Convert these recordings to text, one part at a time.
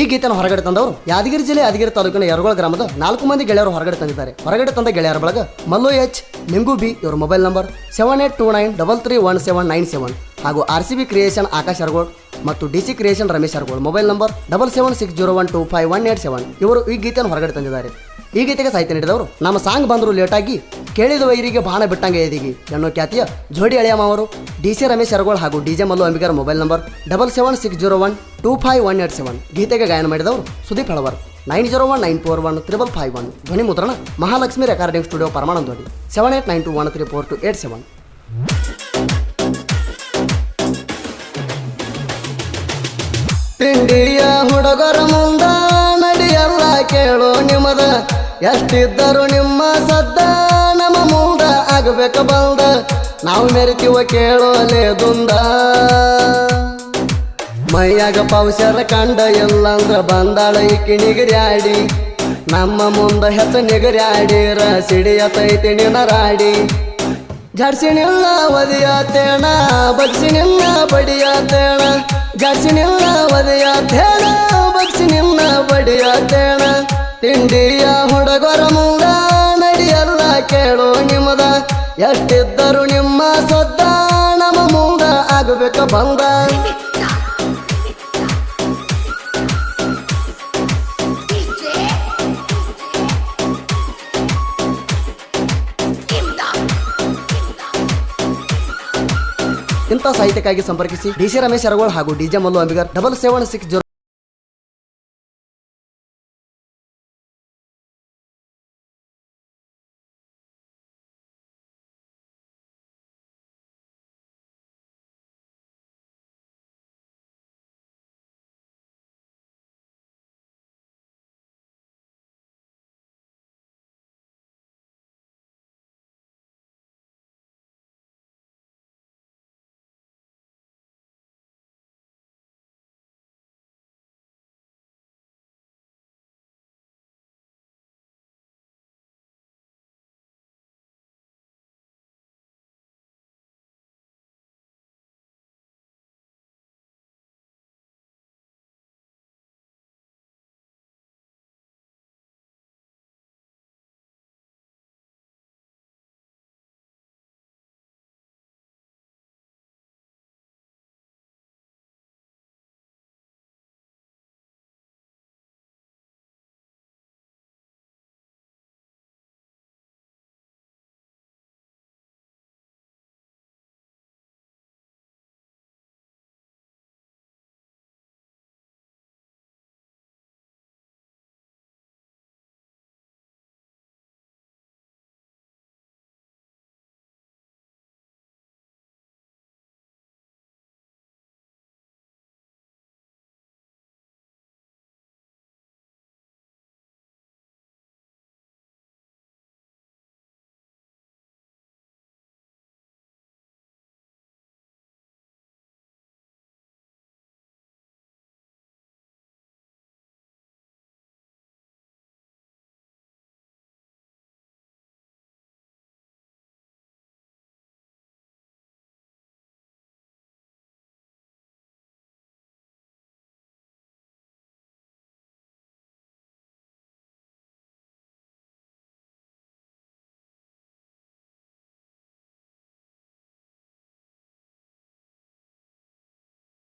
ಈ ಗೀತನ ಹೊರಗಡೆ ತಂದವರು ಯಾದಗಿರಿ ಜಿಲ್ಲೆ ಯಾದಗಿರಿ ತಾಲೂಕಿನ ಯರಗೋಳ ಗ್ರಾಮದ ನಾಲ್ಕು ಮಂದಿ ಗೆಳೆಯರು ಹೊರಗಡೆ ತಂದಿದ್ದಾರೆ. ಹೊರಗಡೆ ತಂದ ಗೆಳೆಯರ ಬಳಗ ಮಲ್ಲು ಎಚ್, ನಿಂಗು ಬಿ, ಇವರ mobile number seven eight two nine double three one seven nine seven ಹಾಗೂ R C B creation Akash Aragod ಮತ್ತು D C creation Ramesh Aragol mobile number double seven six zero one two five one eight seven ಇವರು ಈ ಗೀತೆಯನ್ನು ಹೊರಗಡೆ ತಂದಿದ್ದಾರೆ. ಈ ಗೀತೆಗೆ ಸಾಹಿತ್ಯ ನೀಡಿದವರು ನಮ್ಮ ಸಾಂಗ್ ಬಂದರು ಲೇಟಾಗಿ ಕೇಳಿದ ವೈರಿಗೆ ಬಾಣ ಬಿಟ್ಟಂಗೆ ಎದಿಗಿ. ಎನ್ನೋ ಖ್ಯಾತಿಯ ಜೋಡಿ ಅಳಿಯಮ್ಮ ಅವರು ಡಿ ಸಿ ರಮೇಶ್ ಅರಗೋಳ್ ಹಾಗೂ D J Mallu Ambigar mobile number double seven six zero one two five one eight seven. ಗೀತೆಗೆ ಗಾಯನ ಮಾಡಿದವರು Sudeep Halavar. Nine zero one nine four one triple five one. ಧ್ವನಿ ಮುದ್ರಣ Mahalakshmi recording studio Paramanandodi. Seven eight nine two one three four two eight seven. ತಿಂಡಿಯ ಹುಡುಗರ ಮುಂದ ನಡಿಯಲ್ಲ ಕೇಳೋ ನಿಮ್ಮದ ಎಷ್ಟಿದ್ದರು ನಿಮ್ಮ ಸದ್ದ ನಮ್ಮ ಮುಂದ ಆಗಬೇಕ ಬಂದ. ನಾವು ಮೆರಿತೀವ ಕೇಳೋಲೆ ದುಂದ. ಮೈಯಾಗ ಪೌಷರ ಕಂಡ ಎಲ್ಲಂದ್ರ ಬಂದಾಳ ಈಕಿ ನಿಗರ್ಯಾಡಿ ನಮ್ಮ ಮುಂದ ಹೆಚ್ಚ ನಿಗರ್ಯಾಡಿರ ಸಿಡಿಯತೈತಿ ನಿನರಾಡಿ ಜಡ್ಸಿನಿಲ್ಲ ಒದಿಯ ತೇಣ ಬಗ್ಸಿನಿಲ್ಲ ಬಡಿಯ ತೇಣ ಜಡ್ಸಿನಿಲ್ಲ ಒದಿಯ ತೇಣ ಬಗ್ಸಿನಿಲ್ಲ ಬಡಿಯ ಬಡಿಯತೇಣ. ತಿಂಡಿಯ ಹುಡುಗರ ಮುಂದ ನಡಿಯಲ್ಲ ಕೇಳು ನಿಮ್ಮದ. ಎಷ್ಟಿದ್ದರು ನಿಮ್ಮ ಸದ್ದ ನಮ್ಮ ಮುಂದ ಆಗಬೇಕು ಬಂದ. ಇಂಥ ಸಾಹಿತ್ಯಕ್ಕಾಗಿ ಸಂಪರ್ಕಿಸಿ ಡಿ ಸಿ ರಮೇಶ್ ಅರಗೋಳ್ ಹಾಗೂ D J Mallu Ambigar double seven six zero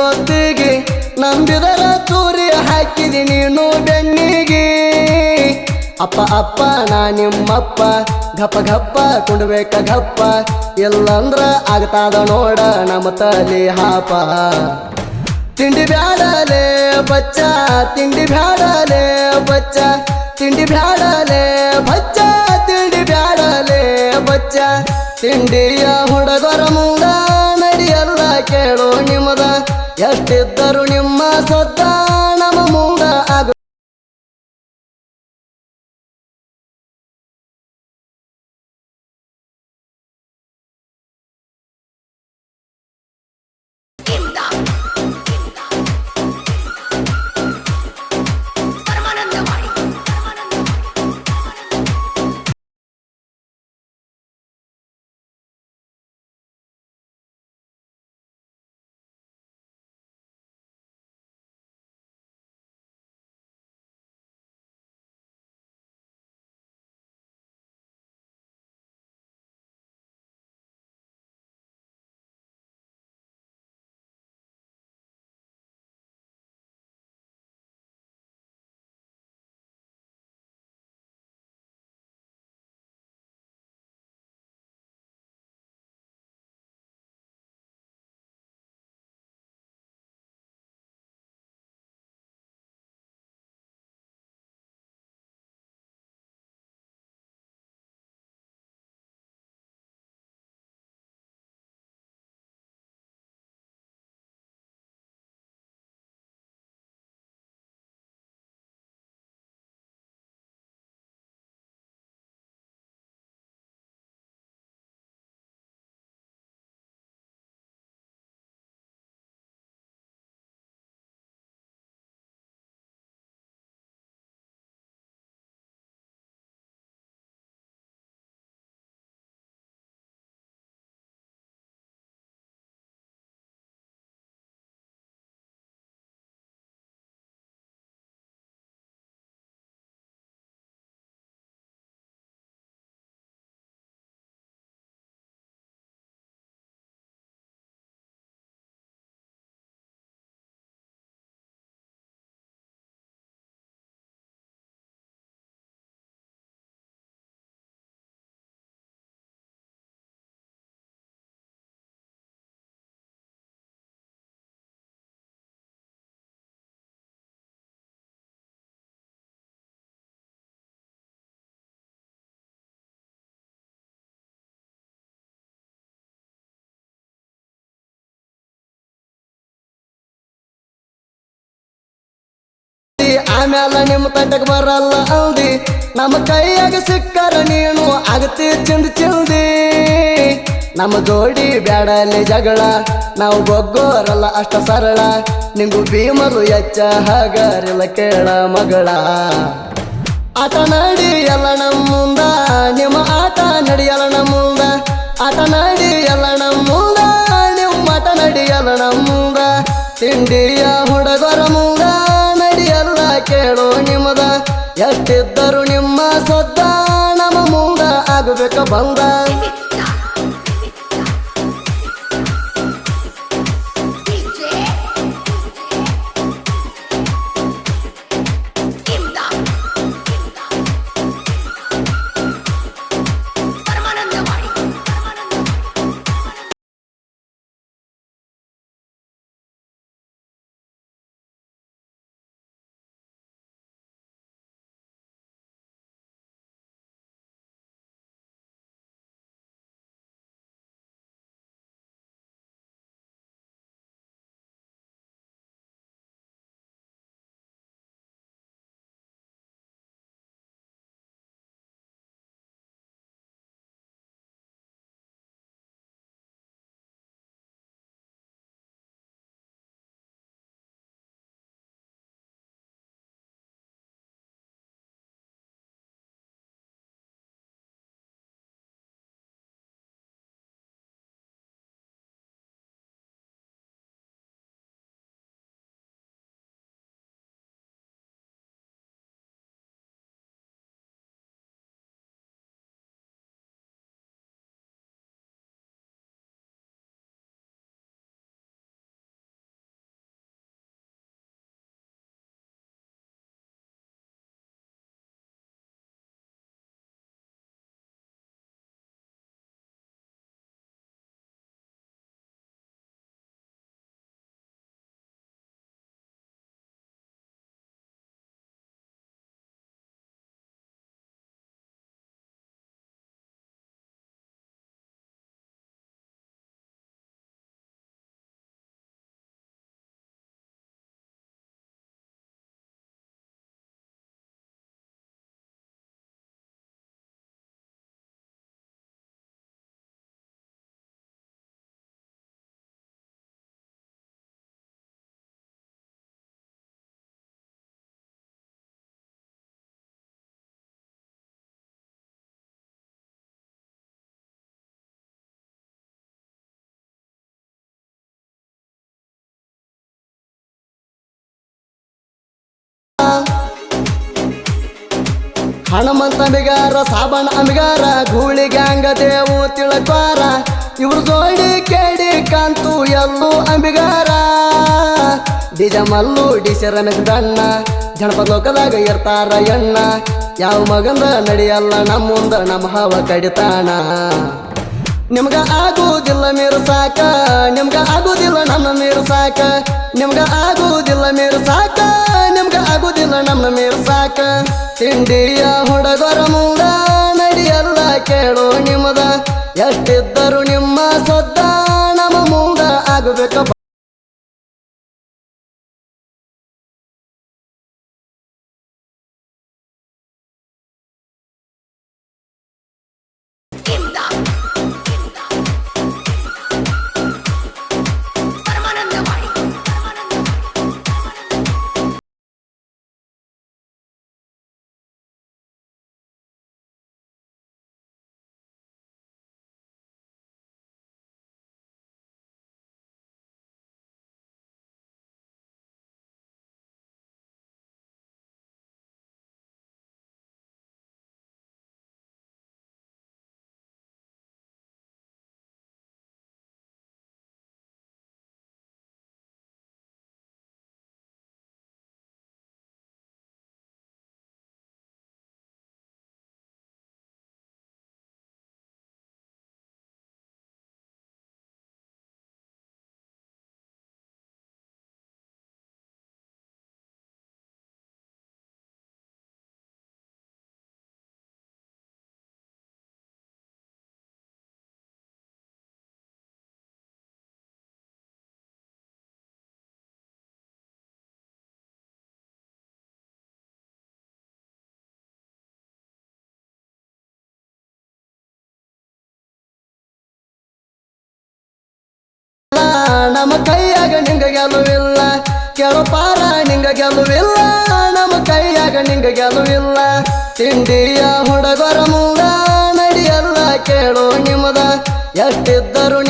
ಹೊತ್ತಿಗೆ ನಂಬಿದರ ಚೂರಿ ಹಾಕಿದಿ ನೀನು ಬೆನ್ನಿಗೆ. ಅಪ್ಪ ಅಪ್ಪ, ನಾ ನಿಮ್ಮಪ್ಪ, ಘಪ್ಪ ಘಪ್ಪ, ಕುಡ್ಬೇಕ ಘಪ್ಪ, ಎಲ್ಲಂದ್ರ ಆಗ್ತಾದ ನೋಡ ನಮ್ಮ ತಲೆ ಹಾಪ. ತಿಂಡಿ ಬ್ಯಾಡಲೆ ಬಚ್ಚ, ತಿಂಡಿ ಬ್ಯಾಡಲೆ ಬಚ್ಚ, ತಿಂಡಿ ಬ್ಯಾಡಲೆ ಬಚ್ಚ, ತಿಂಡಿ ಬ್ಯಾಡಲೆ ಬಚ್ಚ. ತಿಂಡಿಯ ಹುಡುಗರ ಮುಂದ ನಡಿಯಲ್ಲ ಕೇಳು, ನಿಮ್ಮದ ಎಷ್ಟಿದ್ದರು ನಿಮ್ಮ ಸದ್ದ ಆಮ್ಯಾಲ ನಿಮ್ಮ ತಟ್ಟಕ್ಕೆ ಬರಲ್ಲ ಅಲ್ದಿ ನಮ್ಮ ಕೈಯಾಗ ಸಿಕ್ಕರ ನೀನು ಆಗತಿ ಚಂದ ಚಿಂದಿ. ನಮ್ಮ ಜೋಡಿ ಬ್ಯಾಡಲ್ಲಿ ಜಗಳ, ನಾವು ಬೊಗ್ಗೋರಲ್ಲ ಅಷ್ಟ ಸರಳ. ನಿಂಗು ಭೀಮರು ಎಚ್ಚ ಹಗರಲ್ಲ ಕೇಳ ಮಗಳ. ಆಟ ನಡಿಯಲ್ಲ ಎಲ್ಲ ಮುಂದ, ನಿಮ್ಮ ಆಟ ನಡಿಯಲ್ಲ ನಮ್ಮ ಮುಂದ. ಆಟ ನಡಿಯಲ್ಲ ನಮ್ಮ ಮುಂದ, ನಿಮ್ಮ ಆಟ ನಡಿಯಲ್ಲ ನಮ್ಮ ತಿಂಡಿಯ ಹುಡುಗರ ಮುಂದ. ನಿಮ್ಮದ ಎಷ್ಟಿದ್ದರು ನಿಮ್ಮ ಸದ್ದ ನಮ್ಮ ಮುಂದ ಆಗಬೇಕ ಬಂದ. ಹನುಮಂತ ಅಂಬಿಗಾರ ಸಾಬಣ್ಣ ಅಂಬಿಗಾರ ಗೂಳಿ ಗ್ಯಾಂಗ, ದೇವು ತಿಳಕ್ವಾರ ಇವ್ರು ಜೋಡಿ ಕೇಳಿ ಕಾಂತು ಎಲ್ಲೂ Ambigar D J Mallu D C Ramesh ಗಣ್ಣ ಜನಪದ ಲೋಕದಾಗ ಇರ್ತಾರ ಎಣ್ಣ ಯಾವ ಮಗಂದ ನಡೆಯಲ್ಲ ನಮ್ಮ ಮುಂದ ನಮ್ಮ ಹಾವ ಕಡಿತಾಣ. ನಿಮ್ಗ ಆಗುವುದಿಲ್ಲ ಮೀರು ಸಾಕ, ನಿಮ್ಗ ಆಗುವುದಿಲ್ಲ ನಮ್ಮ ಮೀರು ಸಾಕ. ನಿಮ್ಗ ಆಗುವುದಿಲ್ಲ ಮೀರು ಸಾಕ, ನಿಮ್ಗ ಆಗುವುದಿಲ್ಲ ನಮ್ಮ ಮೀರು ಸಾಕ. ತಿಂಡಿಯ ಹುಡುಗರ ಮುಂದ ನಡಿಯಲ್ಲ ಕೇಳೋ ನಿಮ್ಮದ. ಎಷ್ಟಿದ್ದರು ನಿಮ್ಮ ಸದ್ದ ನಮ್ಮ ಮುಂದ ಆಗಬೇಕ ಗೆಲುವಿಲ್ಲ ಕೇಳು ಪಾರ ನಿಂಗ ಗೆಲುವಿಲ್ಲ ನಮ್ಮ ಕೈಯಾಗ ನಿಂಗ ಗೆಲುವಿಲ್ಲ ತಿಂಡಿಯ ಹುಡುಗರ ಮುಂದ ನಡಿಯಲ್ಲ ಕೇಳು ನಿಮ್ಮದ. ಎಷ್ಟಿದ್ದರು